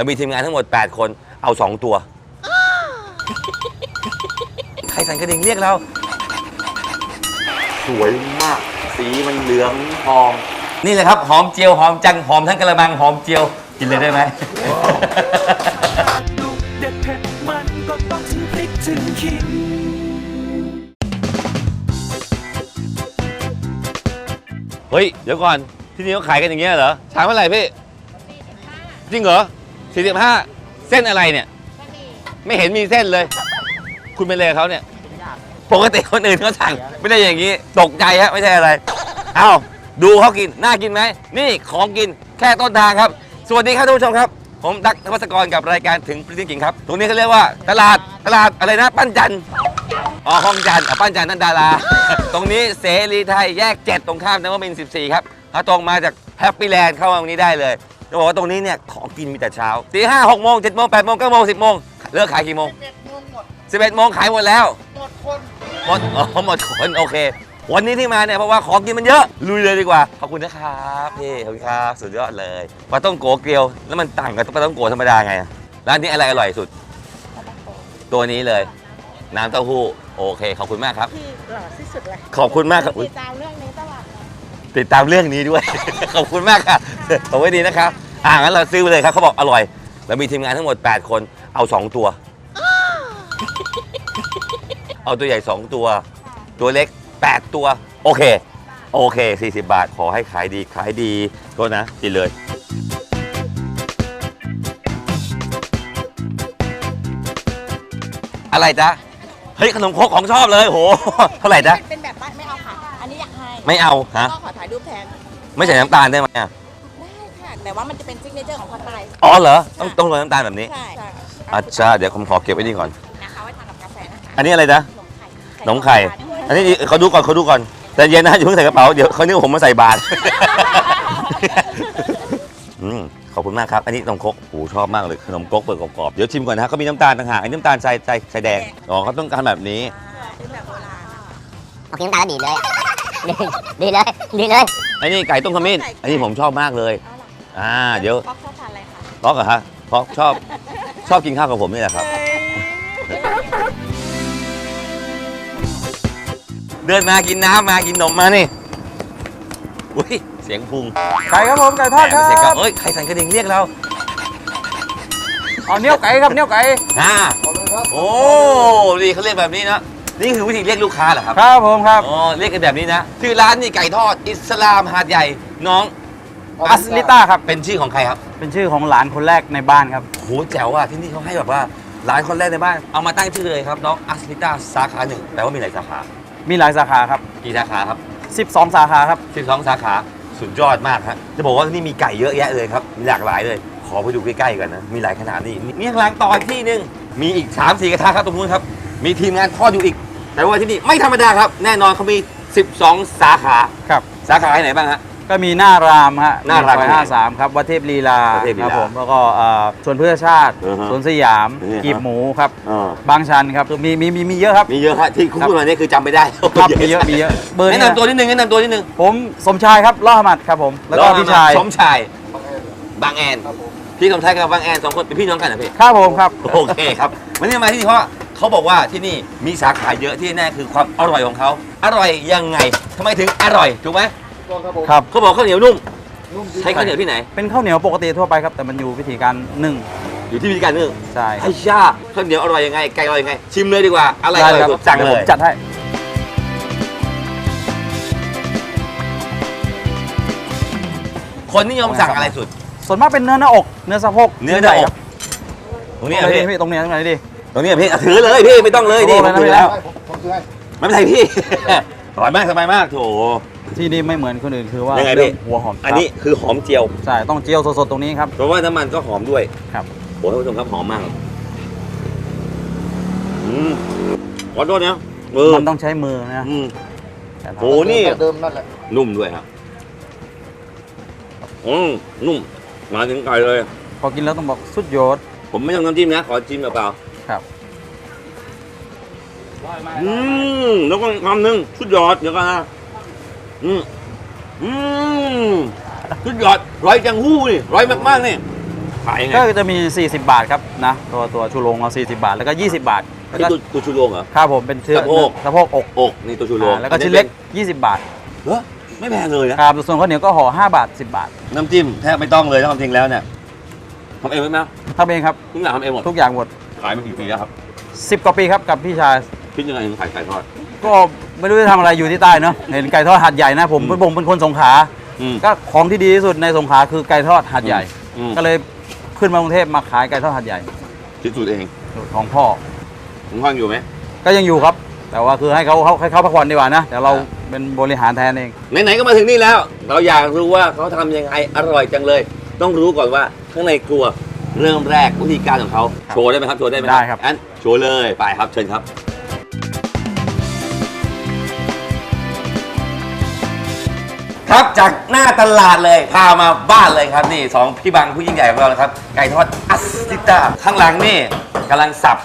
เรามีทีมงานทั้งหมด 8 คนเอา 2 ตัว ใครสั่นกระดิ่งเรียกเรา สวยมาก สีมันเหลืองทอง นี่เลยครับ หอมเจียว หอมจัง หอมทั้งกระมัง หอมเจียว กินเลยได้ไหมดุเด็ดเผ็ดมันก็ต้องถึงพริกถึงขิง เฮ้ย เดี๋ยวก่อน ที่นี่เขาขายกันอย่างเงี้ยเหรอชามเท่าไหร่พี่จริงเหรอ 45 เส้นอะไรเนี่ยไม่เห็นมีเส้นเลย คุณเป็นอะไรกับเขาเนี่ยปกติคนอื่นเขาสั่งไม่ได้อย่างนี้ตกใจฮะไม่ใช่อะไร เอ้าดูเขากินน่ากินไหมนี่ของกินแค่ต้นทางครับ สวัสดีครับท่านผู้ชมครับ ผมดักธวัศกรกับรายการถึงพริ้งกิ่งครับ ตรงนี้เขาเรียกว่าตลาดตลาดอะไรนะ ปั้นจันทร์อ๋อห้องจันทร์อ๋อปั้นจันทร์นั่นดารา ตรงนี้เสรีไทยแยก 7 ตรงข้ามนวมินทร์14 ครับถ้าตรงมาจากแฮปปี้แลนด์เข้ามาตรงนี้ได้เลย จะบอกว่าตรงนี้เนี่ยของกินมีแต่เช้าตีห้าหกโมงเจ็ดโมงแปดโมงเก้าโมงสิบโมงเลิกขายกี่โมงสิบเอ็ดโมงขายหมดแล้วหมดคนหมดอ๋อหมดคนโอเค วันนี้ที่มาเนี่ยเพราะว่าของกินมันเยอะลุยเลยดีกว่าขอบคุณนะครับพี่ขอบคุณครับสุดยอดเลยปลาต้องโกเกลียวแล้วมันต่างกับปลาต้องโกธรรมดาไงอะร้านนี้อะไรอร่อยสุด ตัวนี้เลย น้ำเต้าหู้โอเคขอบคุณมากครับ ที่หล่อที่สุดเลยขอบคุณมากครับอุ๊ย ติดตามเรื่องนี้ตลอดเลย ติดตามเรื่องนี้ด้วย ขอบคุณมากค่ะขอบไว้ดีนะครับ อ่างั้นเราซื้อไปเลยครับเขาบอกอร่อยเรามีทีมงานทั้งหมด 8 คนเอา 2 ตัว เอาตัวใหญ่ 2 ตัว ตัวเล็ก 8 ตัว โอเค โอเค 40 บาทขอให้ขายดีขายดีโทษนะกินเลยอะไรจ๊ะ เฮ้ย ขนมครกของชอบเลยโห เท่าไหร่จ๊ะ เป็นแบบไม่เอาน ไม่เอาฮะก็ขอถ่ายรูปแทน ไม่ใส่น้ำตาลได้ไหมอะได้ค่ะ แต่ว่ามันจะเป็นซิกเนเจอร์ของคนไทยอ๋อเหรอต้องต้องโรยน้ำตาลแบบนี้ใช่ใช่อาจารย์เดี๋ยวผมขอเก็บไว้นี่ก่อน นะคะไว้ทานกับกาแฟนะคะอันนี้อะไรนะขนมไข่ขนมไข่ อันนี้เขาดูก่อนเขาดูก่อนแต่เย็นนะอย่าเพิ่งใส่กระเป๋าเดี๋ยวเขานึกว่าผมมาใส่บาตรอืมขอบคุณมากครับ อันนี้นมครกโอ้โหชอบมากเลยขนมครกเปิดกรอบๆเดี๋ยวชิมก่อนนะฮะเขามีน้ำตาลต่างหากอันนี้น้ำตาลใส่ใส่ใส่แดงอ๋อเขาต้องการแบบนี้เป็นแบบโบราณเอากินน้ำตาลแล้วดีเลยอะ ดีดีเลยดีเลยอันนี้ไก่ต้มขมิ้นอันนี้ผมชอบมากเลยเอาล่ะอ่าเดี๋ยวป๊อกชอบทานอะไรคะเพราะเหรอฮะเพราะชอบชอบกินข้าวกับผมนี่แหละครับ เดินมากินน้ำมากินนมมานี่อุ้ยเสียงพุงไก่ครับผมไก่ทอดคแหรัมเสียงกลับบเอ้ยใครสั่นกระดิ่งเรียกเราเอาเนี้ยวไก่ครับเนี้ยวไก่อ่าโอ้ดีเขาเรียกแบบนี้นะ นี่คือวิธีเรียกลูกค้าเหรอครับครับผมครับอ๋อเรียกกันแบบนี้นะชื่อร้านนี่ไก่ทอดอิสลามหาดใหญ่น้องอัสลิต้าครับ เป็นชื่อของใครครับ เป็นชื่อของหลานคนแรกในบ้านครับโหแจ๋วอะที่นี่เขาให้แบบว่าร้านคนแรกในบ้านเอามาตั้งชื่อเลยครับน้องอัสลิต้าสาขาหนึ่งแปลว่ามีหลายสาขา มีหลายสาขาครับกี่สาขาครับ 12 สาขาครับ 12 สาขาสุดยอดมากฮะจะบอกว่าที่นี่มีไก่เยอะแยะเลยครับมีหลากหลายเลย ขอไปดูใกล้ๆกันนะมีหลายขนาดนี่มีข้างหล่างต่ออีกที่หนึงมีอีก3 4กระทะครับตรงนู้นครับมีทีมงานทอดอยู่อีก แต่ว่าที่นี่ไม่ธรรมดาครับ แน่นอนเขามี 12 สาขา ครับ สาขาไหนบ้างฮะ ก็มีหน้ารามฮะหน้ารามซอย53ครับวัดเทพลีลาวัดเทพลีคลารับผมแล้วก็เอ่อสวนเพื่อชาติอือฮะสวนสยามนี่ฮะ กีบหมูครับ อ่าบางชันครับมีมีมีมีเยอะครับ มีเยอะฮะที่คุณพูดมาเนี่ยคือจำไม่ได้ครับมีเยอะมีเยอะเบอร์แนะนี้นำตัวนิดนึงแนะนำตัวนิดนึงผมสมชายครับล่อหมัดครับผม แล้วก็พี่ชายสมชายบางแอนพี่สมชายกับบางแอนสองคนเป็นพี่น้องกันเหรอพี่ ครับผมครับ โอเคครับวันนี้มาที่นี่เพราะ เขาบอกว่าที่นี่มีสาขาเยอะที่แน่คือความอร่อยของเขาอร่อยยังไงทำไมถึงอร่อยถูกไหมครับเขาบอกข้าวเหนียวนุ่มใช้ข้าวเหนียวที่ไหน เป็นข้าวเหนียวปกติทั่วไปครับแต่มันอยู่วิธีการนึ่งอยู่ที่วิธีการนึ่งใช่ครัไอ้บชาข้าวเหนียวอร่อยยังไงไก่อร่อยยังไง ชิมเลยดีกว่าอะไรอได้ร่อยครับสุดสั่งดี๋วเลผมยจัดให้คนนิยมสั่งอะไรสุด ส่วนมากเป็นเนื้อหน้าอก เนื้อสะโพก เนื้อหน้าอกครับตรงนี้ตเหรรองนี้พี่พี่ตรงนี้ตรงไหนดิ ตรงนี้เหรอพี่อะถือเลยพี่ไม่ต้องเลยดิโอ้ผโหมถือไม่เป็นไรแล้วไม่เป็นไรพี่ สบายมากสบายมากโถ ที่นี่ไม่เหมือนคนอื่นคือว่ายังไงพี่ เรื่องหัวหอมอันนี้คือหอมเจียว ใช่ต้องเจียวสดๆตรงนี้ครับ เพราะว่าน้ำมันก็หอมด้วยครับ โอ้ท่านผู้ชมครับหอมมากอืมขอโทษนะเออมันต้องใช้มือนะอืม แต่ถ้าโหนี่นุ่มด้วยครับอืมนุ่มมาถึงไก่เลย พอกินแล้วต้องบอกสุดยอดผมไม่ต้องน้ำจิ้มนะ ขอจิ้มเปล่า ครับๆอืมแล้วก็คำหนึ่งสุดยอดเดี๋ยวกันนะอืมอืมสุดยอดร้อยจังหู้นี่ร้อยมากๆนี่ขายยังไงก็จะมี 40 บาทครับนะตัวตัวชูโรงเรา40 บาท แล้วก็ 20 บาทแล้วนี่ก็ตัวตัวชูโรงเหรอ ครับผมเป็นเชื้อสะโพก สะโพกอกอกนี่ตัวชูโรงอ่าแล้วก็ชิ้นเล็ก 20 บาทเหรอไม่แพงเลยนะ ครับส่วนข้าวเหนียวก็ห่อ5บาท 10 บาทน้ำจิ้มแทบไม่ต้องเลยถ้าความจริงแล้วเนี่ยทำเองไหมแม่ทำเองครับทุกอย่างทำเองหมดทุกอย่างหมด ขายมากี่ปีแล้วครับ10กว่าปีครับกับพี่ชาย คิดยังไงถึงขายไก่ทอด ก็ไม่รู้จะทำอะไรอยู่ที่ใต้เนาะเห็นไก่ทอดหัดใหญ่นะผมอืม ผมเป็นคนสงขลาอืม ก็ของที่ดีที่สุดในสงขลาคือไก่ทอดหัดใหญ่ อืม ก็เลยขึ้นมากรุงเทพมาขายไก่ทอดหัดใหญ่คิดสูตรเองสูตรของพ่อ ผมฟังอยู่ไหม ก็ยังอยู่ครับ แต่ว่าคือให้เขาเขาให้เขาพักผ่อนดีกว่านะแต่เราอ่าเป็นบริหารแทนเอง ไหนๆก็มาถึงนี่แล้ว เราอยากรู้ว่าเขาทำยังไงอร่อยจังเลย ต้องรู้ก่อนว่าข้างในครัว เริ่มแรกวิธีการของเขาครับโชว์ได้ไหมครับโชว์ได้ไหมได้ครับอันโชว์เลยไปครับเชิญครับ ครับจากหน้าตลาดเลยพามาบ้านเลยครับนี่สองพี่บังผู้ยิ่งใหญ่ของเรานะครับ ไก่ทอดอัสซิต้าข้างหลังนี่กำลังสับ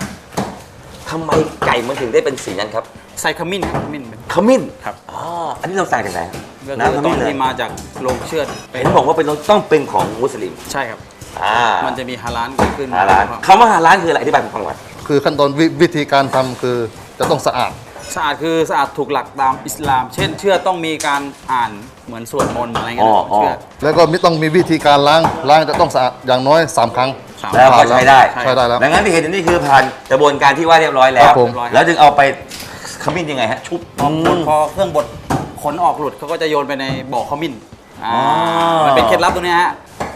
ทำไมไก่มันถึงได้เป็นสีนั้นครับใส่ขมิ้นครับขมิ้นเป็น ขมิ้นครับ อ๋ออันนี้เราสั่งจากไหนครับก็คือน้ำขตอมิ้นนเลยที่มาจากโรงเชือดเป็นเห็นบอกว่าเป็นต้องเป็นของมุสลิม ใช่ครับ อ่ามันจะมีฮาลานเกิดขึ้นฮาลาลคำว่าฮาลาลคืออะไรอธิบายผมฟังหน่อยคือขั้นตอนวิวิธีการทำคือจะต้องสะอาด สะอาดคือสะอาดถูกหลักตามอิสลาม เช่น เชื่อต้องมีการอ่านเหมือนสวดมนต์อะไรเงี้ยนะเชื่อ แล้วก็ไม่ต้องมีวิธีการล้างล้างจะต้องสะอาดอย่างน้อย 3 ครั้งสาม แล้วก็ใช้ได้ใช้ได้แล้ว ดังนั้นที่เห็นอยู่นี่คือผ่านกระบวนการที่ว่าเรียบร้อยแล้ครัวบผม แล้วจึงเอาไปขมิ้นยังไงฮะ ชุบพอบดพอเครื่องบดขนออกหลุดเขาก็จะโยนไปในบ่อขมิ้นอ่าอ๋อ มันเป็นเคล็ดลับตรงเนี้ยฮะ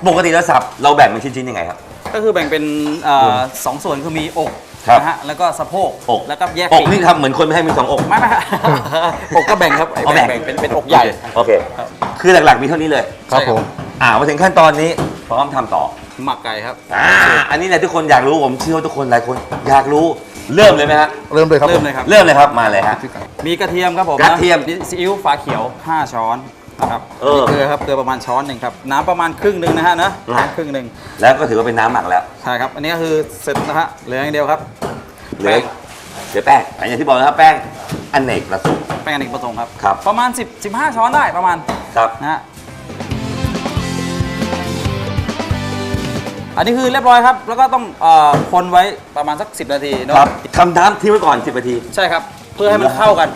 ปกติแล้วสับเราแบ่งเป็นชิ้นๆยังไงครับ ก็คือแบ่งเป็นเอ่อสองส่วนคือมีอกครับ นะฮะแล้วก็สะโพกอกแล้วก็แยกอกปีกนี่ทำเหมือนคนไม่ให้มีสองอก ไม่ไม่ฮะอกก็แบ่งครับเอาแบ่ง แบ่งเป็นเป็นอกใหญ่ โอเค ครับ คือหลักๆมีเท่านี้เลย ครับผม อ่ามาถึงขั้นตอนนี้พร้อมทำต่อ หมักไก่ครับ อ่า อันนี้แหละทุกคนอยากรู้ผมเชื่อว่าทุกคนหลายคน อยากรู้เริ่มเลยไหมฮะเริ่มเลยครับเริ่มเลยครับ เริ่มเลยครับมาเลยฮะ มีกระเทียมครับผมกระเทียม ซีอิ๊วฝาเขียว 5 ช้อน นะครับเออมีเกลือครับเกลือประมาณช้อนหนึ่งครับน้ำประมาณครึ่งหนึ่งนะฮะนะนะครึ่งหนึ่งแล้วก็ถือว่าเป็นน้ำหมักแล้วใช่ครับอันนี้ก็คือเสร็จนะฮะเหลืออย่างเดียวครับเหลือเหลือแป้งอันอย่างที่บอกนะครับแป้งอเนกประสงค์แป้งอเนกประสงค์ครับครับประมาณ 10 15 ช้อนได้ประมาณครับนะฮะอันนี้คือเรียบร้อยครับ แล้วก็ต้องเอ่อคนไว้ประมาณสัก 10 นาทีเนอะครับทำน้ำทิ้งไว้ก่อน 10 นาที ใช่ครับ เพื่อให้มันเข้ากัน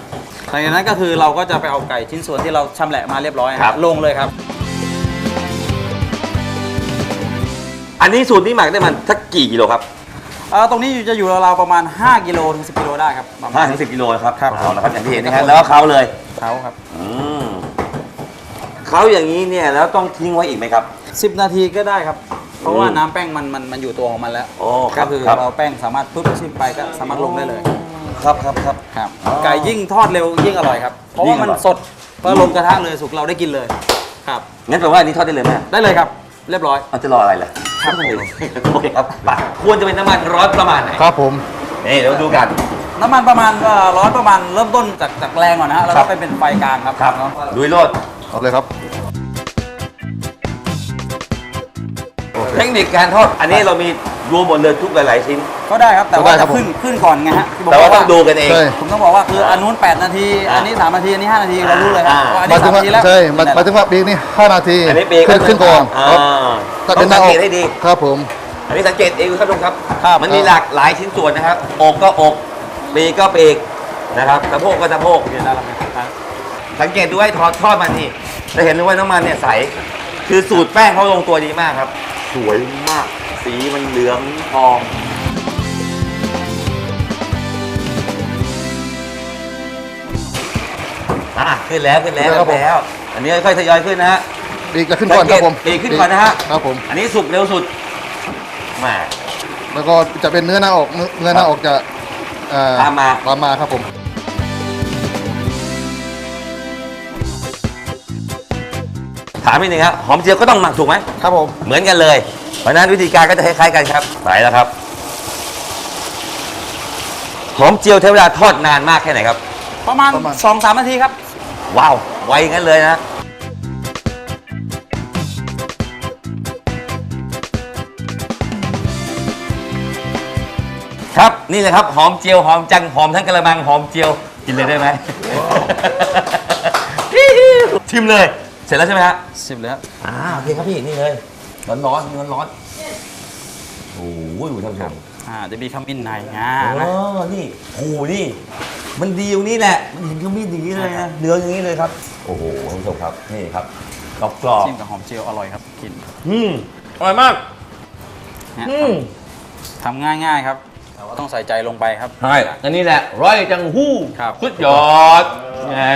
หลังจากนั้นก็คือเราก็จะไปเอาไก่ชิ้นส่วนที่เราชำแหละมาเรียบร้อยครับ ลงเลยครับ อันนี้สูตรนี้หมักได้มันสักกี่กิโลครับเอ่อตรงนี้จะอยู่ราวๆประมาณ 5 กิโลถึง 10 กิโลได้ครับประมาณ5ถึง10กิโลนะครับครับ เอาละครับอย่างที่เห็นนะครับแล้วก็เขาเลยเขาครับ อืมเขาอย่างนี้เนี่ยแล้วต้องทิ้งไว้อีกไหมครับ 10 นาทีก็ได้ครับ เพราะว่าอืมน้ำแป้งมันมันมันอยู่ตัวของมันแล้วโอ้ครัก็บคือครับ เราแป้งสามารถปุ๊บชิมไปก็สามารถลงได้เลย ครับครับครับ ครับอ๋อไก่ยิ่งทอดเร็วยิ่งอร่อยครับ เพราะยิ่ว่างมันอร่อยสดพอลงกระทะเลยสุกเราได้กินเลย ครับ งั้นแปลว่าอันนี้ทอดได้เลยไหมได้เลยครับ เรียบร้อยเอาจะรออะไรล่ะครับผมโอเคครับไปควรจะเป็นน้ำมันร้อนประมาณไหนครับผมนี่เดี๋ยวดูกัน น้ำมันประมาณเอ่อร้อนประมาณเริ่มต้นจากจากแรงก่อนนะฮะแล้วครัก็บไปเป็นไฟกลางครับเนาะดูโลดเอาเลยครับเทคนิคการทอดอันนี้เรามี รวมหมดเลยทุกหลายๆชิ้น ก็ได้ครับแต่ว่าก็ได้ครัจะบผม ขึ้นขึ้นก่อนไงฮะที่ผมแต่ว่าบต้ออกงว่าดูกันเอง ใช่ ผมต้องบอกว่าคืออันนู้น 8 นาที อันนี้ 3 นาที อันนี้ 5 นาทีเรารู้เลยครับอ่า ว่าอันหมานี้ยถึง3ว่านาทีแล้วใช่หมายหมายถึงว่าปีกนี่5นาทีอันนี้ปีกขึ้นขึ้นก่อนอ่าครับถ้าต้เป็อนงหน้าสังอเกกตให้ดี ครับผม อันนี้สังเกตเองท่านผู้ชมครับครับ มันมีหลากหลายชิ้นส่วนนะครับอกก็อกปีกก็ปีกนะครับสะโพกก็สะโพก เดี๋ยวได้แล้วไหมครับ สังเกตดูให้ทอดทอดมันนี่จะเห็นเลยว่าน้ำมันเนี่ยใส คือสูตรแป้งเขาลงตัวดีมากครับ สวยมาก สีมันเหลืองทอง อะขึ้นแล้วขึ้นแล้วขึ้นแล้วครับผมขึ้นแล้ว อันนี้ค่อยๆทยอยขึ้นนะฮะ ปีกจะขึ้นก่อนครับผมปีกขึ้นก่อนนะฮะ ครับผม อันนี้สุกเร็วสุดแหมาแล้วก็จะเป็นเนื้อหน้าอกเนื้อเนื้อหน้าอกจะเอ่อตามมา ตามมาครับผม ถามนิดนึงครับหอมเจียวก็ต้องหมักถูกไหมครับผม เหมือนกันเลยเพราะฉะนั้นวิธีการก็จะคล้ายๆกันครับไปแล้วครับ หอมเจียวใช้เวลาทอดนานมากแค่ไหนครับ ประมาณประมาณ2-3นาทีครับ ว้าวไวงั้นเลยนะครับนี่เลยครับหอมเจียวหอมจังหอมทั้งกระมังหอมเจียวกินเลยได้ไหม ชิมเลย เสร็จแล้วใช่ไหมฮะ สิบเลยครับอ่าโอเคครับพี่นี่เลยร้อนร้อนร้อนร้อนโอ้โหท่านผู้ชมอ่าจะมีขมิ้นในอ่าอ๋นะอนี่โอ้โหนี่ มันดีตรงนี้แหละ มันเห็นขมิ้นอย่างนี้เลยนะเนื้ออย่างนี้เลยครับ โอ้โหท่านผู้ชมครับนี่ครับกรอบกรอบจิ้มกับหอมเจียวอร่อยครับกินอืมอร่อยมากเนี่ยอืมทำง่ายๆครับแต่ว่าต้องใส่ใจลงไปครับใช่อันนี้แหละร้อยจังหู้ครับสุดยอดเอ้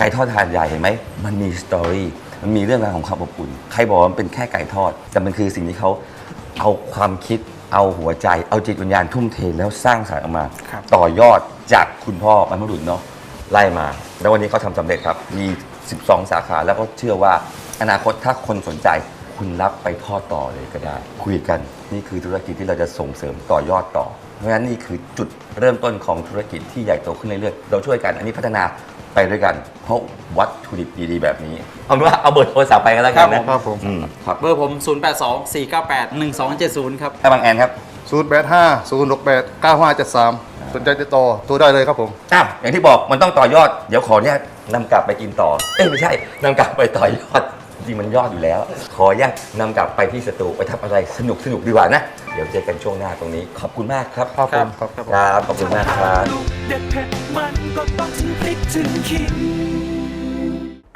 ไก่ทอดถาดใหญ่เห็นไหมมันมีสตอรี่มันมีเรื่องราวของความอบอุ่นใครบอกว่ามันเป็นแค่ไก่ทอด แต่มันคือสิ่งที่เขาเอาความคิดเอาหัวใจ เอาจิตวิญญาณทุ่มเทแล้วสร้างสรรค์ออกมา ครับ ต่อยอดจากคุณพ่อบรรพบุรุษเนาะไล่มา แล้ววันนี้เขาทำสำเร็จครับ มี 12 สาขาแล้วก็เชื่อว่าอนาคตถ้าคนสนใจคุณรับไปทอดต่อเลยก็ได้ คุยกันนี่คือธุรกิจที่เราจะส่งเสริมต่อยอดต่อ เพราะฉะนั้นนี่คือจุดเริ่มต้นของธุรกิจที่ใหญ่โตขึ้นเรื่อยๆเราช่วยกันอันนี้พัฒนา ไปด้วยกันเพราะวัตถุดิบดีๆแบบนี้ เอาเป็นว่าเอาเบอร์โทรศัพท์ไปกันแล้วกันนะครับผม อืมครับเบอร์ผม 082 498 1270 ครับถ้าบางแอนครับศูนย์แปดห้าศูนย์หกแปดเก้าห้าเจ็ดสามสนใจติดต่อโทรได้เลยครับผม อ้าวอย่างที่บอกมันต้องต่อยอด เดี๋ยวขอเนี่ยนำกลับไปกินต่อ เอ้ยไม่ใช่นำกลับไปต่อยอดจริงมันยอดอยู่แล้ว ขอเนี่ยนำกลับไปที่สตูไปทำอะไรสนุกสนุกดีกว่านะ เดี๋ยวเจอกันช่วงหน้าตรงนี้ ขอบคุณมากครับครับผมครับ ครับขอบคุณมากครับ เด็ดเผ็ดมันก็ต้องถึงพริก ถึงขิง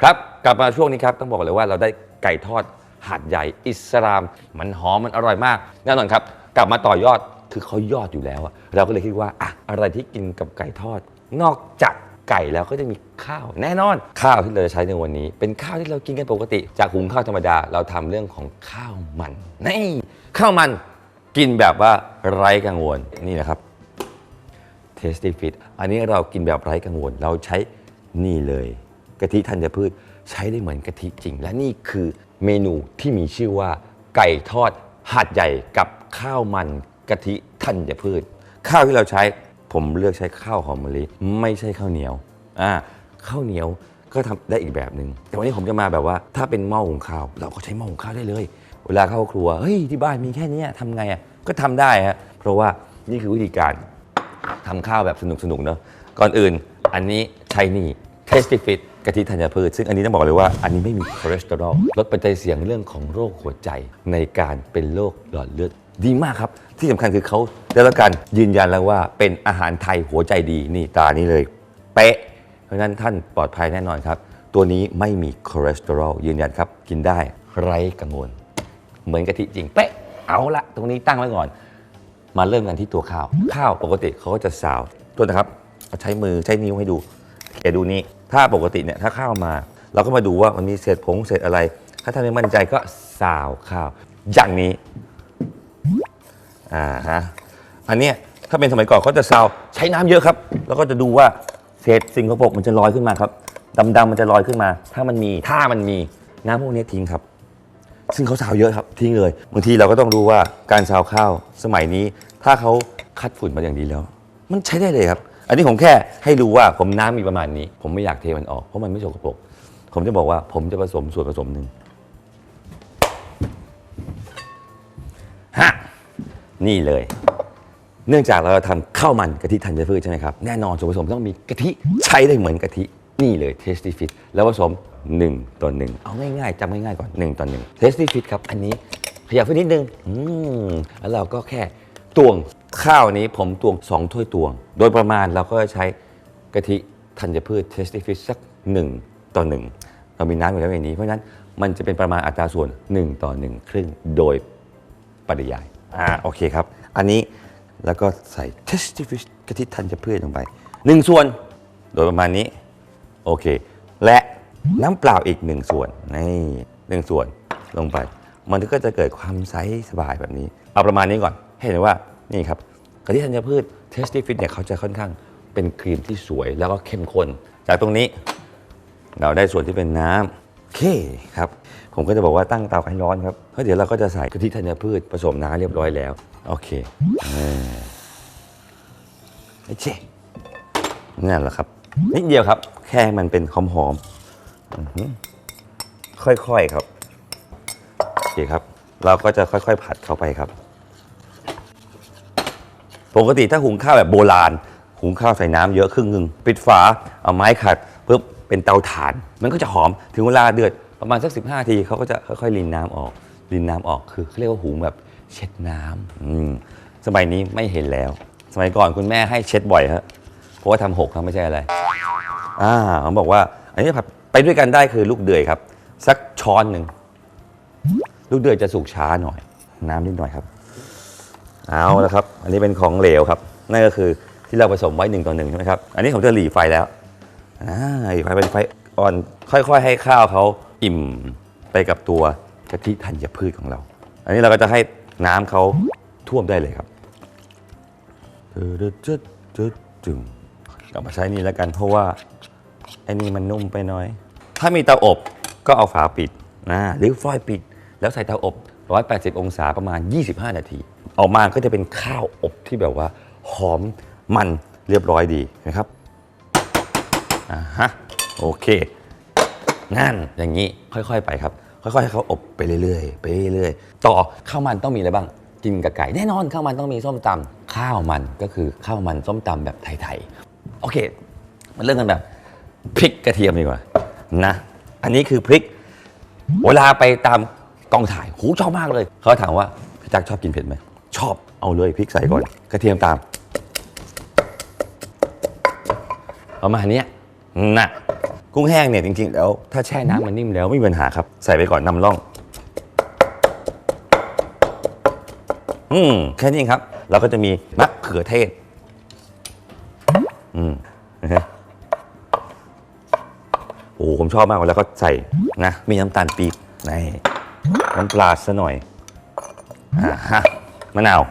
ครับกลับมาช่วงนี้ครับต้องบอกเลยว่าเราได้ไก่ทอดหาดใหญ่อิสลาม มันหอมมันอร่อยมากแน่นอนครับ กลับมาต่อยอดคือเขายอดอยู่แล้วอะเราก็เลยคิดว่าอะอะไรที่กินกับไก่ทอด นอกจากไก่แล้วก็จะมีข้าวแน่นอน ข้าวที่เราจะใช้ในวันนี้ เป็นข้าวที่เรากินกันปกติ จากหุงข้าวธรรมดาเราทำเรื่องของข้าวมันนี่ข้าวมันกินแบบว่าไร้กังวลนี่นะครับ Tasty Fit อันนี้เรากินแบบไร้กังวล เราใช้นี่เลยกะทิธัญพืชใช้ได้เหมือนกะทิจริง และนี่คือเมนูที่มีชื่อว่า ไก่ทอดหาดใหญ่กับข้าวมันกะทิธัญพืช ข้าวที่เราใช้ผมเลือกใช้ข้าวหอมมะลิไม่ใช่ข้าวเหนียวอ่าข้าวเหนียวก็ทำได้อีกแบบหนึ่งแต่วันนี้ผมจะมาแบบว่าถ้าเป็นหม้อหุงข้าว เราก็ใช้หม้อหุงข้าวได้เลย เวลาเข้าครัวเฮ้ยที่บ้านมีแค่นี้ยทำไงอะก็ทำได้ฮะเพราะว่านี่คือวิธีการ ทำข้าวแบบสนุกสนุกๆเนอะก่อนอื่นอันนี้ใช้นี่ Tasty Fit กะทิธัญพืช ซึ่งอันนี้ต้องบอกเลยว่าอันนี้ไม่มีคอเลสเตอรอลลดปัจจัยเสี่ยงเรื่องของโรคหัวใจในการเป็นโรคหลอดเลือดดีมากครับ ที่สำคัญคือเขาได้รับการยืนยันแล้วว่าเป็นอาหารไทยหัวใจดีนี่ตานี้เลย เป๊ะ เพราะนั้นท่านปลอดภัยแน่นอนครับ ตัวนี้ไม่มีคอเลสเตอรอลยืนยันครับ กินได้ไร้กังวล เหมือนกะทิจริงเป๊ะเอาละตรงนี้ตั้งไว้ก่อน มาเริ่มกันที่ตัวข้าว ข้าวปกติเขาก็จะสาวตัวนะครับเอาใช้มือใช้นิ้วให้ดูเดี๋ยวดูนี่ถ้าปกติเนี่ยถ้าข้าวมา เราก็มาดูว่ามันมีเศษผงเศษอะไร ถ้าท่านไม่มั่นใจก็สาวข้าว อย่างนี้อ่าฮะอันเนี้ยถ้าเป็นสมัยก่อนเขาจะซาวใช้น้ำเยอะครับ แล้วก็จะดูว่าเศษสิ่งสกปรกมันจะลอยขึ้นมาครับดำๆมันจะลอยขึ้นมา ถ้ามันมีถ้ามันมีน้ำพวกนี้ทิ้งครับ ซึ่งเขาซาวเยอะครับทิ้งเลยบางทีเราก็ต้องรู้ว่าการซาวข้าวสมัยนี้ ถ้าเขาคัดฝุ่นมาอย่างดีแล้ว มันใช้ได้เลยครับ อันนี้ผมแค่ให้รู้ว่าผมน้ำมีประมาณนี้ ผมไม่อยากเทมันออกเพราะมันไม่สกปรกผมจะบอกว่าผมจะผสมส่วนผสมหนึ่งฮะนี่เลย เนื่องจากเราทำข้าวมันกะทิธัญพืชใช่ไหมครับ แน่นอนส่วนผสมต้องมีกะทิใช้ได้เหมือนกะทิ นี่เลย Tasty Fit แล้วผสม 1 ต่อ 1 เอาง่ายๆจำง่ายๆก่อน 1 ต่อ1 Tasty Fit ครับ อันนี้ขยับไปนิดนึงอืมแล้วเราก็แค่ตวงข้าวนี้ผมตวง 2 ถ้วยตวง โดยประมาณเราก็ใช้กะทิธัญพืช Tasty Fit สัก 1 ต่อ 1 เรามีน้ำอยู่แล้วในนี้ เพราะฉะนั้นมันจะเป็นประมาณอัตราส่วน 1 ต่อ 1 ครึ่งโดยปริยายอ่าโอเคครับ อันนี้แล้วก็ใส่ testy fish กะทิธัญพืชลงไปหนึ่งส่วนโดยประมาณนี้โอเค และ น้ำเปล่าอีกหนึ่งส่วนนี่หนึ่งส่วนลงไป มันก็จะเกิดความใสสบายแบบนี้ เอาประมาณนี้ก่อนให้เห็นว่านี่ครับกะทิธัญพืช testy fish เนี่ยเขาจะค่อนข้างเป็นครีมที่สวยแล้วก็เข้มข้นจากตรงนี้เราได้ส่วนที่เป็นน้ำโอเคครับ ผมก็จะบอกว่าตั้งเตาให้ร้อนครับเพราะเดี๋ยวเราก็จะใส่กะทิธัญพืชผสมน้ำเรียบร้อยแล้ว โอเคอ่าโอเคนั่นแหละครับ นิดเดียวครับ แค่มันเป็นหอมๆอื้อหือ ค่อยๆครับโอเคครับ เราก็จะค่อยๆผัดเข้าไปครับ ปกติถ้าหุงข้าวแบบโบราณ หุงข้าวใส่น้ำเยอะครึ่งหนึ่งปิดฝาเอาไม้ขัดปุ๊บเป็นเตาถ่าน มันก็จะหอมถึงเวลาเดือดประมาณสัก 15 ทีเขาก็จะค่อยๆลินน้ำออกลินน้ำออกคือเขาเรียกว่าหุงแบบเช็ดน้ำอืมสมัยนี้ไม่เห็นแล้ว สมัยก่อนคุณแม่ให้เช็ดบ่อยฮะเพราะว่าทำหกครับไม่ใช่อะไร อ่าเขาบอกว่า อันนี้ผัด ไปด้วยกันได้คือลูกเดือยครับ สักช้อนหนึ่งลูกเดือยจะสุกช้าหน่อย น้ำนิดหน่อยครับ เอาแล้วครับ อันนี้เป็นของเหลวครับ นั่นก็คือที่เราผสมไว้หนึ่งต่อหนึ่งใช่ไหมครับ อันนี้ผมจะหลีไฟแล้วหลีไฟเป็นไฟอ่อน ค่อย ๆ ให้ข้าวเขาอิ่มไปกับตัวกะทิธัญพืชของเรา อันนี้เราก็จะให้น้ำเขาท่วมได้เลยครับจึ๊ดจึ๊ดจึ๊ดจึงกลับมาใช้นี่แล้วกันเพราะว่าไอ้นี่มันนุ่มไปหน่อย ถ้ามีเตาอบก็เอาฝาปิดนะหรือฟอยล์ปิด แล้วใส่เตาอบ 180 องศาประมาณ 25 นาที ออกมาก็จะเป็นข้าวอบที่แบบว่า หอมมันเรียบร้อยดีนะครับอ่าฮะโอเคนั่นอย่างนี้ค่อยๆ ไปครับ ค่อยๆให้เขาอบไปเรื่อยๆไปเรื่อยๆต่อข้าวมันต้องมีอะไรบ้างกินกับไก่แน่นอนข้าวมันต้องมีส้มตำข้าวมันก็คือข้าวมันส้มตำแบบไทยๆโอเคมาเริ่มกันแบบพริกกระเทียมดีกว่า นะ อันนี้คือพริก เวลาไปตามกองถ่ายหูชอบมากเลย เขาถามว่าพี่จักชอบกินเผ็ดไหม ชอบเอาเลยพริกใส่ก่อนกระเทียมตามประมาณนี้นะกุ้งแห้งเนี่ยจริง ๆ แล้ว ถ้าแช่น้ำมันนิ่มแล้วไม่มีปัญหาครับ ใส่ไปก่อนนำร่อง อืมแค่นี้ครับ เราก็จะมีมะเขือเทศ อืมนะฮะ โอ้ ผมชอบมากแล้วก็ใส่นะมีน้ำตาลปี๊บนี่น้ำปลาซะหน่อยอ่าฮะมะนาว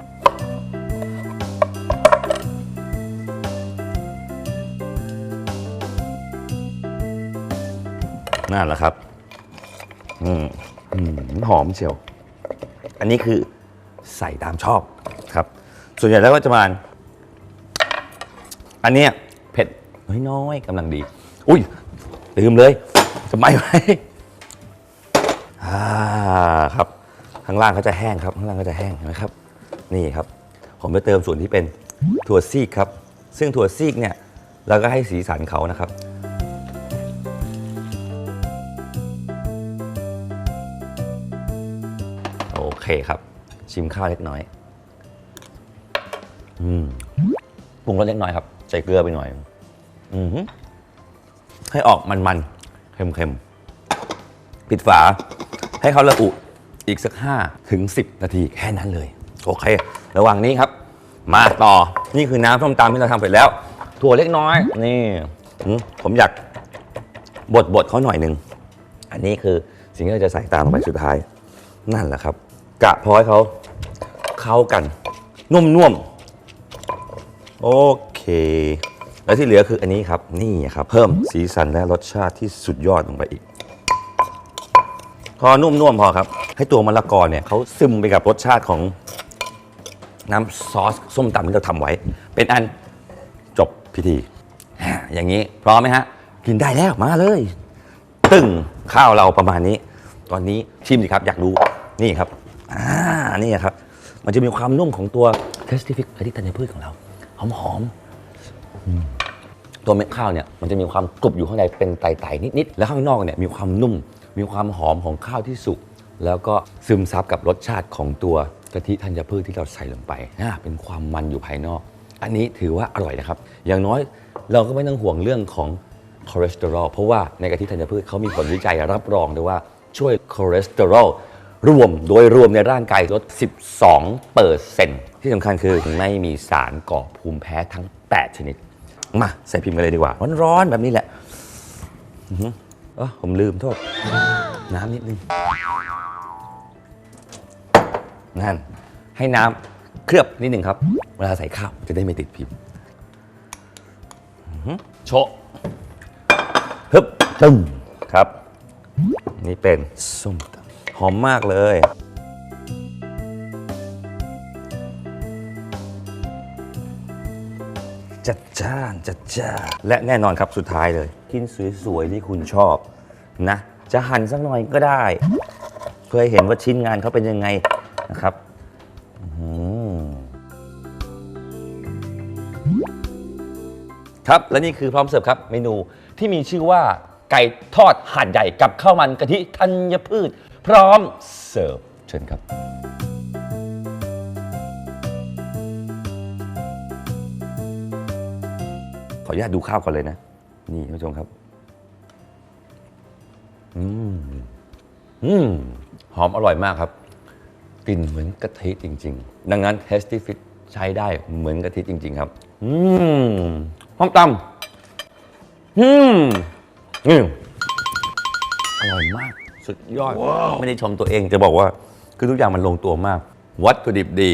นั่นแหละครับอืมอืมหอมเชียว อันนี้คือใส่ตามชอบครับ ส่วนใหญ่แล้วก็จะมาอันเนี้ยเผ็ดน้อยๆกำลังดี อุ้ย ลืมเลยจะไหม่ไหมอ่าครับ ข้างล่างเขาจะแห้งครับ ข้างล่างก็จะแห้งเห็นไหมครับ นี่ครับ ผมจะเติมส่วนที่เป็นถั่วซีกครับ ซึ่งถั่วซีกเนี่ยเราก็ให้สีสันเขานะครับโอเคครับ ชิมข้าวเล็กน้อยอืมปรุงรสเล็กน้อยครับ ใส่เกลือไปหน่อย อือ ให้ออกมันๆ เค็มๆ ปิดฝา ให้เขาระอุอีกสัก5ถึง10 นาทีแค่นั้นเลย โอเค ระหว่างนี้ครับ มาต่อนี่คือน้ำส้มตำที่เราทำเสร็จแล้ว ถั่วเล็กน้อย นี่ผมอยากบดบดๆเขาหน่อยหนึ่งอันนี้คือสิ่งที่เราจะใส่ตามลงไปสุดท้าย นั่นแหละครับ กะพอให้เขาเข้ากันนุ่มๆโอเค แล้วที่เหลือคืออันนี้ครับ นี่ครับ เพิ่มสีสันและรสชาติที่สุดยอดลงไปอีก พอนุ่มๆพอครับ ให้ตัวมะละกอเนี่ยเขาซึมไปกับรสชาติของน้ำซอสส้มตำที่เราทำไว้ เป็นอันจบพิธี อย่างนี้พร้อมไหมฮะ กินได้แล้วมาเลย ตึงข้าวเราประมาณนี้ ตอนนี้ชิมสิครับ อยากรู้นี่ครับอ่านี่ครับ มันจะมีความนุ่มของตัวเทสติฟิกอธิธัญพืชของเรา หอมๆอืม ตัวเม็ดข้าวเนี่ยมันจะมีความกรุบอยู่ข้างในเป็นไต่ๆนิดๆแล้วข้างนอกเนี่ยมีความนุ่ม มีความหอมของข้าวที่สุกแล้วก็ซึมซับกับรสชาติของตัวกะทิธัญพืชที่เราใส่ลงไปอ่าเป็นความมันอยู่ภายนอก อันนี้ถือว่าอร่อยนะครับ อย่างน้อยเราก็ไม่ต้องห่วงเรื่องของคอเลสเตอรอลเพราะว่าในกะทิธัญพืชเขามีผลวิจัยรับรองด้วยว่าช่วยคอเลสเตอรอลรวมโดยรวมในร่างกายลด 12เปอร์เซ็นที่สำคัญคือไม่มีสารก่อภูมิแพ้ทั้ง 8 ชนิด มาใส่พิมพ์กันเลยดีกว่า ร้อนๆแบบนี้แหละอื้อหือเออผมลืมโทษ น้ำนิดนึง นั่น ให้น้ำเคลือบนิดหนึ่งครับ เวลาใส่ข้าวจะได้ไม่ติดพิมพ์อื้อหือโชะฮึบตึ้มครับ นี่เป็นส้มตำหอมมากเลย จัดจ้านจัดจ้านและแน่นอนครับสุดท้ายเลยกินสวยๆที่คุณชอบนะ จะหั่นสักหน่อยก็ได้ เพื่อให้เห็นว่าชิ้นงานเขาเป็นยังไงนะครับครับ และนี่คือพร้อมเสิร์ฟครับ เมนูที่มีชื่อว่าไก่ทอดหาดใหญ่กับข้าวมันกะทิธัญพืช พร้อมเสิร์ฟเชิญครับ ออนุญาตดูข้าวก่อนเลยนะ นี่ท่านผู้ชมครับ อืมอืมหอมอร่อยมากครับ กลิ่นเหมือนกะทิจริง ๆ ดังนั้น Tasty Fit ใช้ได้เหมือนกะทิจริง ๆ ครับ อืมหอมตำอืมอืมอร่อยมาก สุดยอด ไม่ได้ชมตัวเองจะบอกว่า คือทุกอย่างมันลงตัวมาก วัตถุดิบดี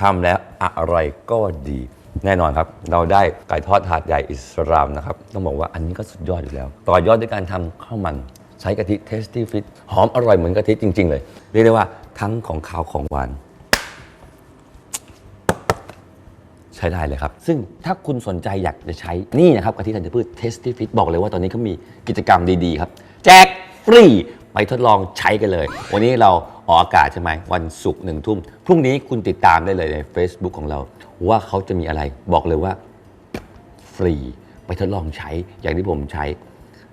ทำแล้วอะไรก็ดี แน่นอนครับ เราได้ไก่ทอดถาดใหญ่อิสลามนะครับ ต้องบอกว่าอันนี้ก็สุดยอดอยู่แล้ว ต่อยอดด้วยการทำข้าวมัน ใช้กะทิ Tasty Fit หอมอร่อยเหมือนกะทิจริง ๆ เลย เรียกได้ว่าทั้งของขาวของหวาน ใช้ได้เลยครับ ซึ่งถ้าคุณสนใจอยากจะใช้นี่นะครับกะทิธัญพืช Tasty Fit บอกเลยว่าตอนนี้เขามีกิจกรรมดีๆครับ แจกฟรีไปทดลองใช้กันเลย วันนี้เราออกอากาศใช่ไหมวันศุกร์หนึ่งทุ่มพรุ่งนี้คุณติดตามได้เลยใน Facebook ของเรา ว่าเขาจะมีอะไร บอกเลยว่าฟรีไปทดลองใช้อย่างที่ผมใช้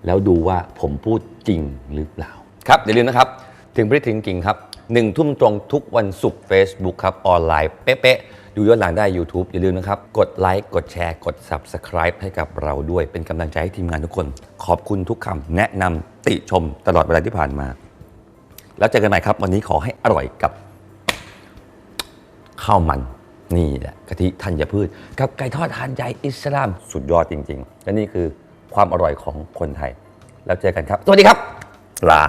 แล้วดูว่าผมพูดจริงหรือเปล่า ครับอย่าลืมนะครับ ถึงพริถึงกิ่งครับหนึ่งทุ่มตรงทุกวันศุกร์ Facebook ครับ ออนไลน์เป๊ะๆดูย้อนหลังได้ YouTube อย่าลืมนะครับ กดไลค์กดแชร์ กด Subscribe ให้กับเราด้วยเป็นกำลังใจให้ทีมงานทุกคน ขอบคุณทุกคำแนะนำติชมตลอดเวลาที่ผ่านมา แล้วเจอกันใหม่ครับ วันนี้ขอให้อร่อยกับข้าวมัน นี่แหละกะทิธัญพืช กับไก่ทอดทานใหญ่อิสลามสุดยอดจริง ๆ และนี่คือความอร่อยของคนไทย แล้วเจอกันครับ สวัสดีครับ ลา